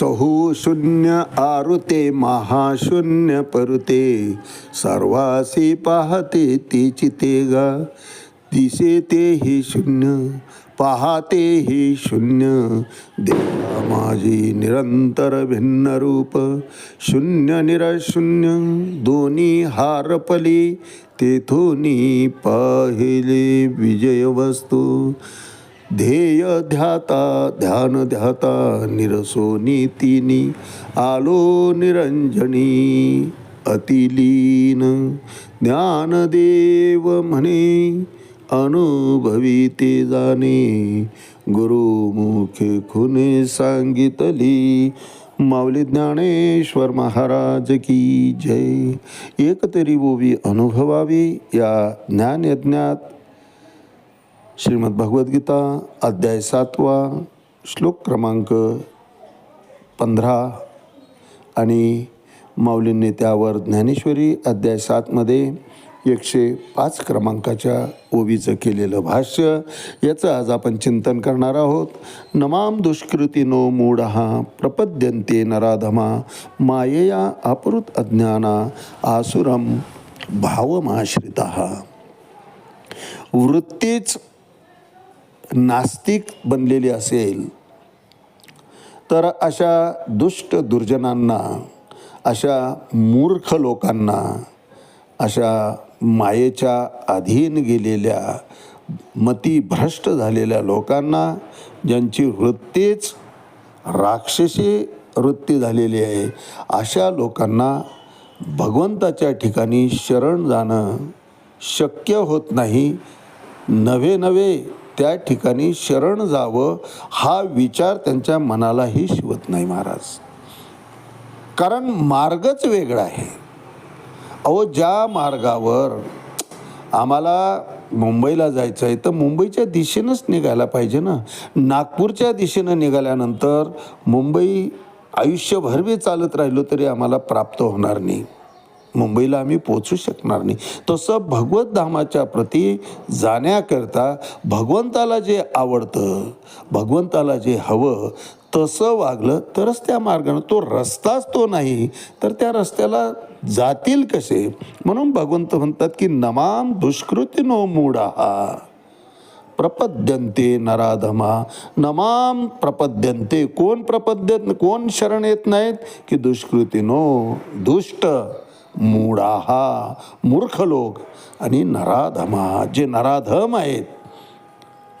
सहु शून्य आरुते महाशून्य परुते. सर्वासी पाहते ती चिते गा. दिसे ते ही शून्य पाहते ही शून्य. देवा माझी निरंतर भिन्न रूप शून्य निरशून्य दोन्ही हारपली तेथोनी पाहिले विजय वस्तू. ध्येय ध्याता ध्यान ध्याता निरसो नीतीनी आलो निरंजनी अतिलीन ज्ञानदेव म्हणे अनुभवी ते जाणे गुरुमुखे खुने सांगितली माऊली ज्ञानेश्वर महाराज की जय. एकतरी बोवी अनुभवावी या ज्ञानयज्ञात श्रीमद भगवद्गीता अध्याय सातवा श्लोक क्रमांक पंधरा. आणि माऊलींनी त्यावर ज्ञानेश्वरी अध्याय सातमध्ये एकशे पाच क्रमांकाच्या ओवीचं केलेलं भाष्य याचं आज आपण चिंतन करणार आहोत. नमाम दुष्कृतीनो मूढहा प्रपद्यन्ते नराधमा मायया अपृत अज्ञाना आसुरम भावमाश्रिता. वृत्तीच नास्तिक बनलेली असेल तर अशा दुष्ट दुर्जनांना अशा मूर्ख लोकांना अशा मायेच्या अधीन गेलेल्या मतीभ्रष्ट झालेल्या लोकांना ज्यांची वृत्तीच राक्षसी वृत्ती झालेली आहे अशा लोकांना भगवंताच्या ठिकाणी शरण जाणं शक्य होत नाही. नवे नवे त्या ठिकाणी शरण जावं हा विचार त्यांच्या मनालाही शिवत नाही महाराज. कारण मार्गच वेगळा आहे. अहो ज्या मार्गावर आम्हाला मुंबईला जायचं आहे तर मुंबईच्या दिशेनंच निघायला पाहिजे ना. नागपूरच्या दिशेनं निघाल्यानंतर मुंबई आयुष्यभर बी चालत राहिलो तरी आम्हाला प्राप्त होणार नाही. मुंबईला आम्ही पोचू शकणार नाही. तसं भगवत धामाच्या प्रती जाण्याकरता भगवंताला जे आवडतं भगवंताला जे हवं तसं वागलं तरच त्या मार्गानं तो रस्ताच तो नाही तर त्या रस्त्याला जातील कसे? म्हणून भगवंत म्हणतात की नमाम दुष्कृती नो मूढा प्रपद्यंते नराधमा। नमाम प्रपद्यंते कोण प्रपद्य कोण शरण येत नाहीत? की दुष्कृती नो दुष्ट। मूढाहा मूर्ख लोक आणि नराधमा जे नराधम आहेत.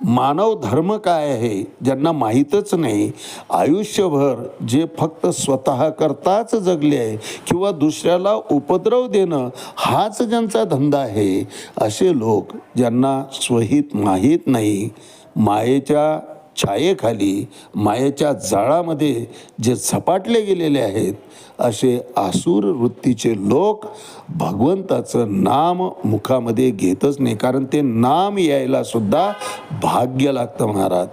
मानव धर्म काय आहे ज्यांना माहीतच नाही आयुष्यभर जे फक्त स्वतः करताच जगले आहे किंवा दुसऱ्याला उपद्रव देणं हाच ज्यांचा धंदा आहे असे लोक ज्यांना स्वहित माहीत नाही. मायेच्या छायेखाली मायेच्या जाळामध्ये जे झपाटले गेलेले आहेत असे आसूर वृत्तीचे लोक भगवंताचं नाम मुखामध्ये घेतच नाही. कारण ते नाम यायला सुद्धा भाग्य लागतं महाराज.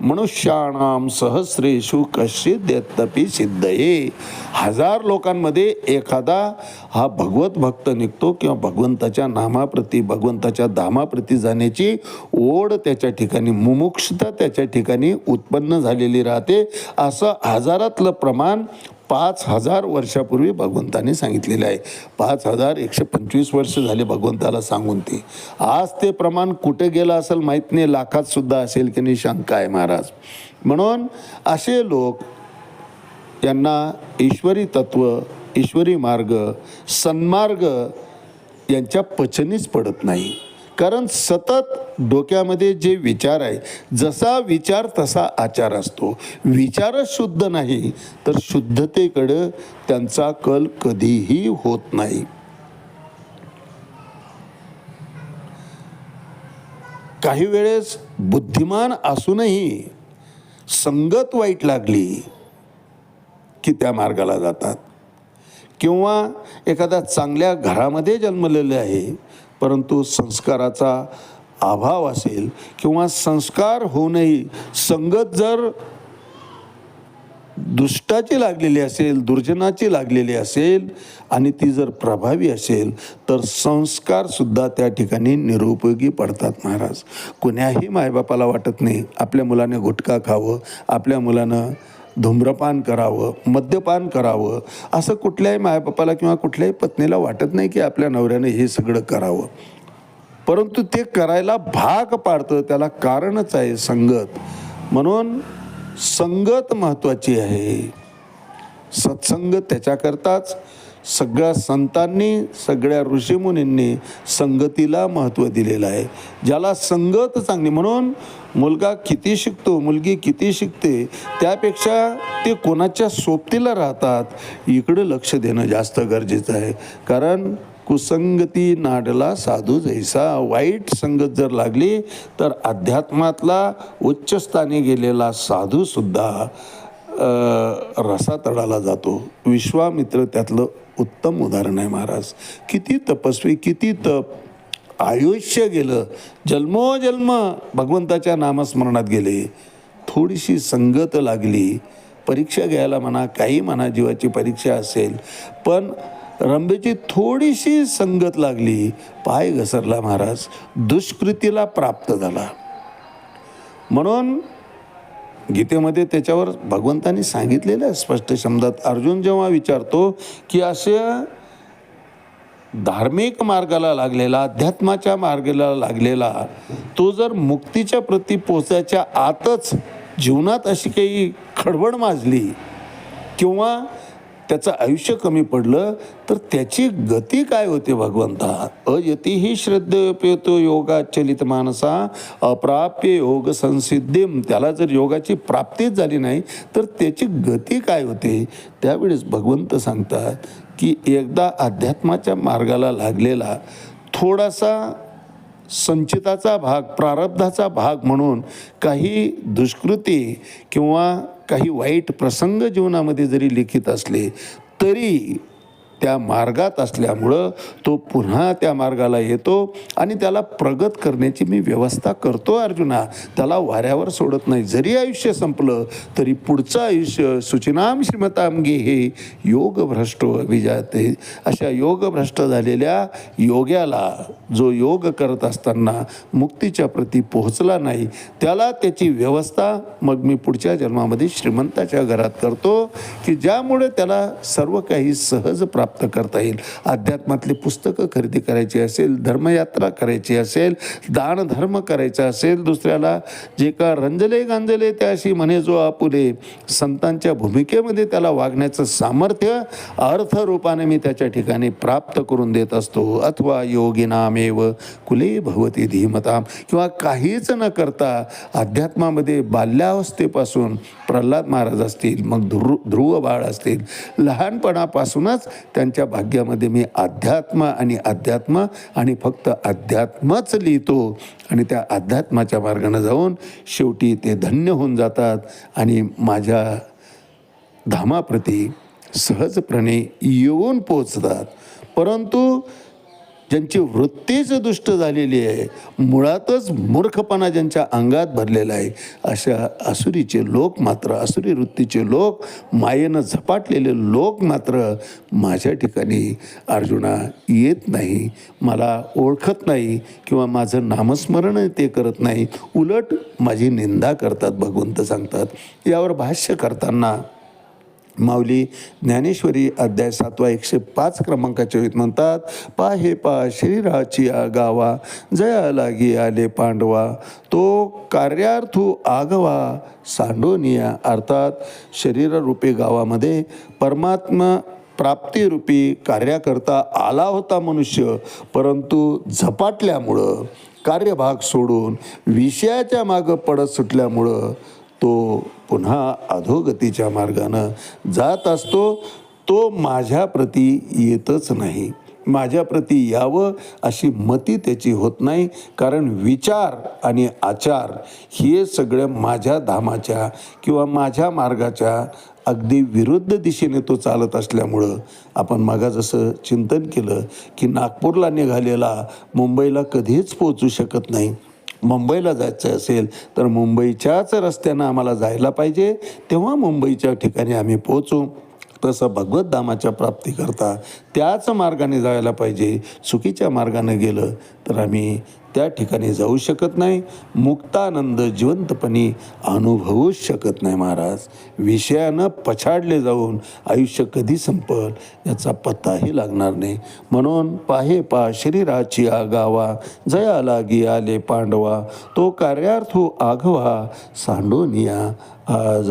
मनुष्याणाम सहस्रेषु कश्चित सिद्ध हे हजार लोकांमध्ये एखादा हा भगवत भक्त निघतो किंवा भगवंताच्या नामाप्रती भगवंताच्या धामाप्रती जाण्याची ओढ त्याच्या ठिकाणी मुमुक्षता त्याच्या ठिकाणी उत्पन्न झालेली राहते. असं हजारातलं प्रमाण पाच हजार वर्षापूर्वी भगवंताने सांगितलेलं आहे. पाच हजार एकशे पंचवीस वर्ष झाले भगवंताला सांगून ते. आज ते प्रमाण कुठे गेलं असेल माहीत नाही. लाखात सुद्धा असेल की नाही शंका आहे महाराज. म्हणून असे लोक यांना ईश्वरी तत्व ईश्वरी मार्ग सन्मार्ग यांच्या पचनीच पडत नाही. कारण सतत डोक्यामध्ये जे विचार आहे जसा विचार तसा आचार असतो. विचारच शुद्ध नाही तर शुद्धतेकडं त्यांचा कल कधीही होत नाही. काही वेळेस बुद्धिमान असूनही संगत वाईट लागली की त्या मार्गाला जातात. किंवा एखाद्या चांगल्या घरामध्ये जन्मलेले आहे परंतु संस्काराचा अभाव असेल किंवा संस्कार होऊनही संगत जर दुष्टाची लागलेली असेल दुर्जनाची लागलेली असेल आणि ती जर प्रभावी असेल तर संस्कारसुद्धा त्या ठिकाणी निरुपयोगी पडतात महाराज. कुण्याही मायबापाला वाटत नाही आपल्या मुलाने गुटखा खावं आपल्या मुलानं धूम्रपान करावं मद्यपान करावं असं कुठल्याही मायबापाला किंवा कुठल्याही पत्नीला वाटत नाही की आपल्या नवऱ्याने हे सगळं करावं. परंतु ते करायला भाग पाडतं त्याला कारणच आहे संगत. म्हणून संगत महत्त्वाची आहे. सत्संग त्याच्याकरताच सगळ्या संतांनी सगळ्या ऋषीमुनींनी संगतीला महत्त्व दिलेलं आहे. ज्याला संगत चांगली म्हणून मुलगा किती शिकतो मुलगी किती शिकते त्यापेक्षा ते कोणाच्या सोबतीला राहतात इकडं लक्ष देणं जास्त गरजेचं आहे. कारण कुसंगती नाडला साधू जैसा वाईट संगत जर लागली तर अध्यात्मातला उच्चस्थानी गेलेला साधूसुद्धा अ, रसातळाला जातो. विश्वामित्र त्यातलं उत्तम उदाहरण आहे महाराज. किती तपस्वी किती तप. आयुष्य गेलं. जन्मोजन्म भगवंताच्या नामस्मरणात गेले. थोडीशी संगत लागली. परीक्षा घ्यायला म्हणा काही म्हणा जीवाची परीक्षा असेल. पण रंभेची थोडीशी संगत लागली. पाय घसरला महाराज. दुष्कृतीला प्राप्त झाला. म्हणून गीतेमध्ये त्याच्यावर भगवंतांनी सांगितलेलं आहे स्पष्ट शब्दात अर्जुन जेव्हा विचारतो की असे धार्मिक मार्गाला लागलेला अध्यात्माच्या मार्गाला लागलेला तो जर मुक्तीच्या प्रती पोचायच्या आतच जीवनात अशी काही खडबड माजली किंवा त्याचं आयुष्य कमी पडलं तर त्याची गती काय होते भगवंता? अयती ही योगा योगाचलित मानसा अप्राप्य योग संसिद्धीम त्याला जर योगाची प्राप्तीच झाली नाही तर त्याची गती काय होते? त्यावेळेस भगवंत सांगतात की एकदा अध्यात्माच्या मार्गाला लागलेला थोडासा संचिताचा भाग प्रारब्धाचा भाग म्हणून काही दुष्कृती किंवा काही वाईट प्रसंग जीवनामध्ये जरी लिखित असले तरी त्या मार्गात असल्यामुळं तो पुन्हा त्या मार्गाला येतो आणि त्याला प्रगत करण्याची मी व्यवस्था करतो अर्जुना. त्याला वाऱ्यावर सोडत नाही. जरी आयुष्य संपलं तरी पुढचं आयुष्य सुचिनाम श्रीमतामगे हे योग भ्रष्ट विजाते अशा योगभ्रष्ट झालेल्या योग्याला जो योग करत असताना मुक्तीच्या प्रती पोहोचला नाही त्याला त्याची व्यवस्था मग मी पुढच्या जन्मामध्ये श्रीमंताच्या घरात करतो की ज्यामुळे त्याला सर्व काही सहज प्राप्त प्राप्त करता येईल. अध्यात्मातली पुस्तकं खरेदी करायची असेल धर्मयात्रा करायची असेल दानधर्म करायचा असेल दुसऱ्याला जे का रंजले गांजले त्याशी म्हणे जो आपुले. संतांच्या भूमिकेमध्ये त्याला वागण्याचं सामर्थ्य अर्थरूपाने मी त्याच्या ठिकाणी प्राप्त करून देत असतो. अथवा योगिनामेव कुले भवती धीमताम. किंवा काहीच न करता अध्यात्मामध्ये बाल्यावस्थेपासून प्रल्हाद महाराज असतील मग ध्रु ध्रुव बाळ असतील लहानपणापासूनच त्यांच्या भाग्यामध्ये मी अध्यात्म आणि अध्यात्म आणि फक्त अध्यात्मच लिहितो. आणि त्या अध्यात्माच्या मार्गाने जाऊन शेवटी ते धन्य होऊन जातात. आणि माझ्या धामाप्रती सहजपणे येऊन पोचतात परंतु ज्यांची वृत्तीच दुष्ट झालेली आहे मुळातच मूर्खपणा ज्यांच्या अंगात भरलेला आहे अशा असुरीचे लोक मात्र असुरी वृत्तीचे लोक मायेनं झपाटलेले लोक मात्र माझ्या ठिकाणी अर्जुना येत नाही मला ओळखत नाही किंवा माझं नामस्मरण ते करत नाही. उलट माझी निंदा करतात भगवंत सांगतात. यावर भाष्य करताना माऊली ज्ञानेश्वरी अध्याय सातवा एकशे पाच क्रमांकाच्या वेळीत म्हणतात पा हे पा शरीराची आ गावा जया लागी आले पांडवा तो कार्यार्थू आगवा सांडोनिया अर्थात शरीररूपी गावामध्ये परमात्मा प्राप्तीरूपी कार्याकरता आला होता मनुष्य परंतु झपाटल्यामुळं कार्यभाग सोडून विषयाच्या मागं पडत सुटल्यामुळं तो पुन्हा अधोगतीच्या मार्गानं जात असतो तो माझ्याप्रती येतच नाही. माझ्याप्रती यावं अशी मती त्याची होत नाही कारण विचार आणि आचार हे सगळं माझ्या धामाच्या किंवा माझ्या मार्गाच्या अगदी विरुद्ध दिशेने तो चालत असल्यामुळं आपण मागा जसं चिंतन केलं की नागपूरला निघालेला मुंबईला कधीच पोचू शकत नाही. मुंबईला जायचं असेल तर मुंबईच्याच रस्त्यानं आम्हाला जायला पाहिजे. तेव्हा मुंबईच्या ठिकाणी आम्ही पोचू तसं भगवतधामाच्या प्राप्तीकरता त्याच मार्गाने जायला पाहिजे. चुकीच्या मार्गाने गेलं तर आम्ही त्या ठिकाणी जाऊ शकत नाही. मुक्तानंद जिवंतपणे अनुभवूच शकत नाही महाराज. विषयानं पछाडले जाऊन आयुष्य कधी संपल याचा पत्ताही लागणार नाही. म्हणून पाहे पा शरीराची आगावा. जया लागी आले पांडवा. तो कार्यार्थो आघवा. सांडोनिया आज